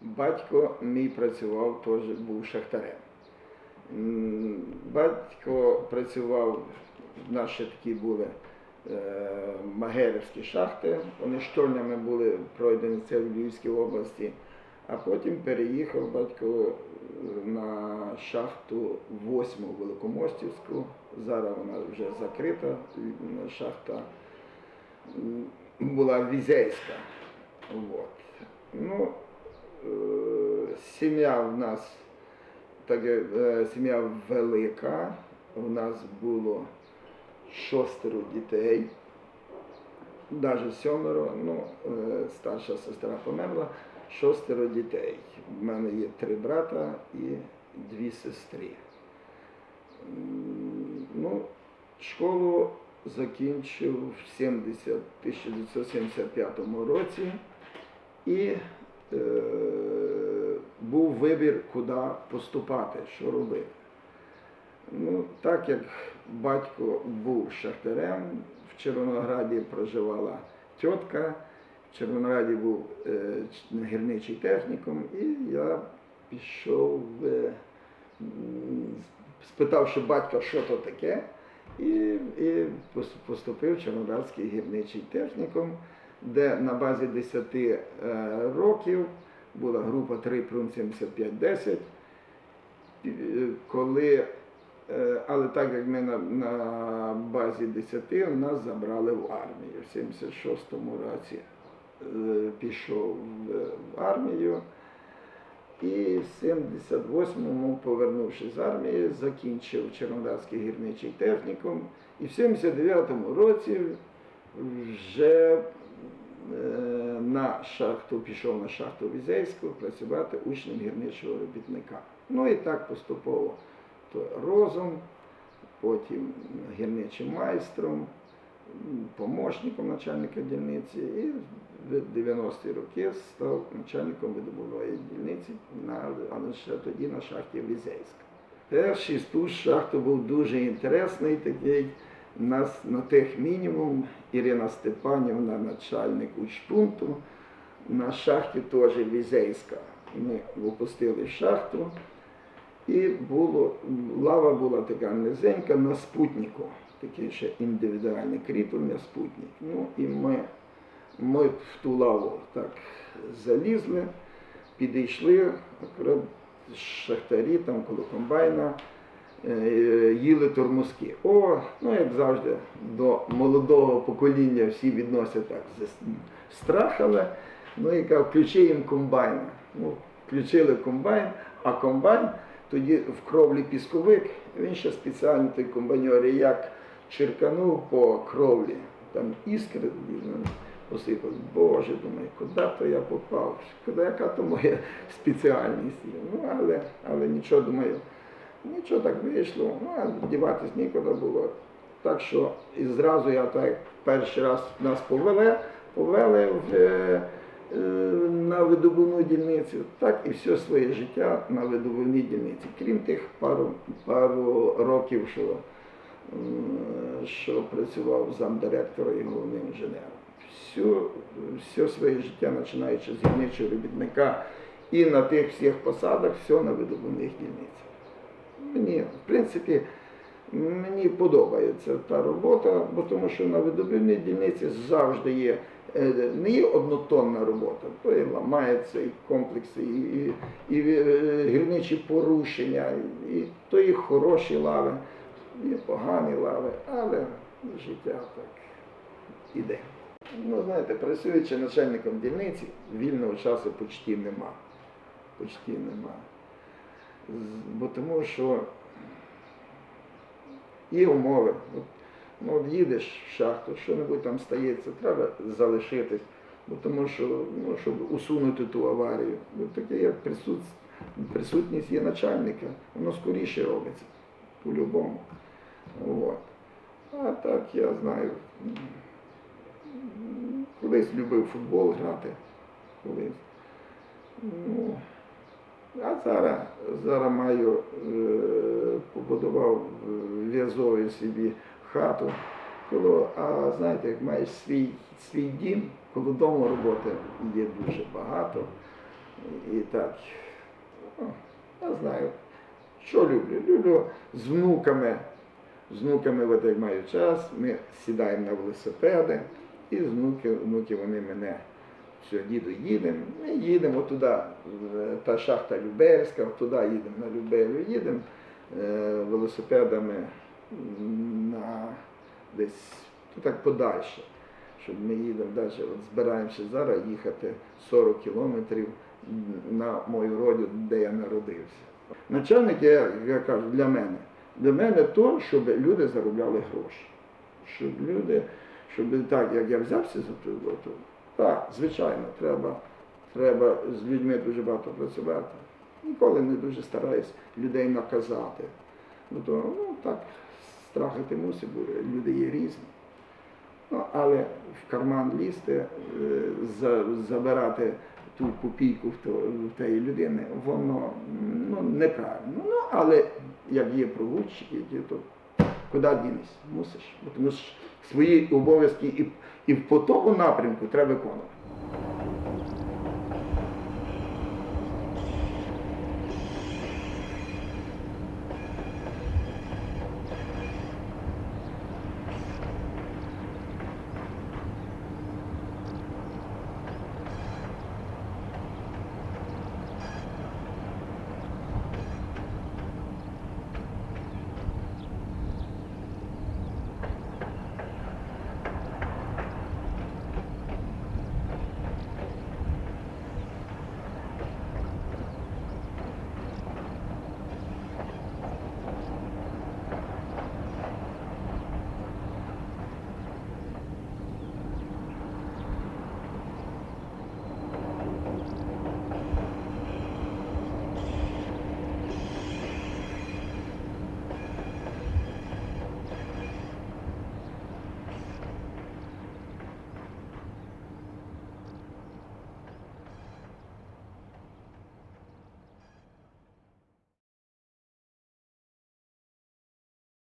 Батько мій працював теж був шахтарем. Батько працював, в нас ще такі були е, магерівські шахти, вони штольнями були пройдені це в Львівській області, а потім переїхав батько е, на шахту 8 Великомостівську. Зараз вона вже закрита, шахта була візейська. Вот. Ну, е, сім'я в нас так, е, сім'я велика. У нас було шостеро дітей, навіть сьомеро, ну, е, старша сестра померла, шостеро дітей. У мене є три брата і дві сестри. Ну, школу закінчив в 70, 1975 році і е, був вибір, куди поступати, що робити. Ну, так як батько був шахтарем, в Червонограді проживала тітка, в Червонограді був е, гірничий технікум, і я пішов, е, спитавши батька, що то таке, і, і поступив в Червоноградський гірничий технікум, де на базі 10 е, років була група 3 прим 7510. Е, Коли Е, Але так як ми на, на базі 10, нас забрали в армію. В 76-му році е, пішов в, армію. І в 78-му, повернувшись з армії, закінчив Чернодарський гірничий технікум. І в 79-му році вже на шахту пішов на шахту Візейську працювати учнем гірничого робітника. Ну і так поступово то розум, потім гірничим майстром, помощником начальника дільниці і в 90-ті роки став начальником видобувної дільниці, на, але ще тоді на шахті Візейська. Перший спуск шахти був дуже інтересний такий. Нас на тих мінімум Ірина Степанівна, начальник учпункту, на шахті теж Візейська. Ми випустили шахту. І було, лава була така низенька на спутнику, таке ще індивідуальне кріплення спутник. Ну і ми, ми в ту лаву так залізли, підійшли, шахтарі там коло комбайна е, їли тормозки. О, ну як завжди, до молодого покоління всі відносять так з страхами. Ну і кажу, включи їм комбайн. Ну, включили комбайн, а комбайн тоді в кровлі пісковик, він ще спеціально той комбайнер, як черканув по кровлі, там іскри посипали. Боже, думаю, куди то я попав? Куди яка то моя спеціальність? Ну, але, але нічого думаю, нічого так вийшло, ну, а діватись нікуди було. Так що і зразу я так перший раз нас повели, повели в, е, е, на видобувну дільницю, так і все своє життя на видобувній дільниці. Крім тих пару, пару років, що, що працював замдиректора і головним інженером. Все, все своє життя, починаючи з гірничого робітника і на тих всіх посадах, все на видобувних дільницях. Мені, в принципі, мені подобається та робота, бо тому що на видобувній дільниці завжди є е, не є однотонна робота, то і ламаються і комплекси, і, і, і е, гірничі порушення, і то і хороші лави, і погані лави, але життя так іде. Ну, знаєте, працюючи начальником дільниці, вільного часу почти нема. Почти нема. Бо тому що є умови. От, ну, от їдеш в шахту, що-небудь там стається, треба залишитись, бо тому що, ну, щоб усунути ту аварію. Таке є присут... присутність є начальника, воно скоріше робиться, по-любому. А так я знаю. Колись любив футбол грати, колись. Ну, а зараз, зараз маю, е, побудував е, в'язовий собі хату. Коло, а знаєте, як маєш свій, свій дім, коло дому роботи є дуже багато. І так, ну, я знаю, що люблю. Люблю з внуками. З внуками, от як маю час, ми сідаємо на велосипеди, і з внуки, внуки вони мене діду, їдемо. Ми їдемо туди, е, та шахта Любельська, туди їдемо на Любелю, їдемо е, велосипедами на десь ну, так подальше. Щоб ми їдемо далі, от збираємося зараз їхати 40 кілометрів на мою родину, де я народився. Начальник, я, я кажу, для мене. Для мене то, щоб люди заробляли гроші. Щоб люди, щоб так, як я взявся за ту роботу, так, звичайно, треба, треба з людьми дуже багато працювати. Ніколи не дуже стараюсь людей наказати. Ну, то, ну так, страхи ти мусить, бо люди є різні. Ну, але в карман лізти, е, за- забирати ту копійку в, то, в тієї людини, воно ну, неправильно. Ну, але як є прогульщики, то куди дінешся? Мусиш. Бо Тому що свої обов'язки і, і по тому напрямку треба виконувати.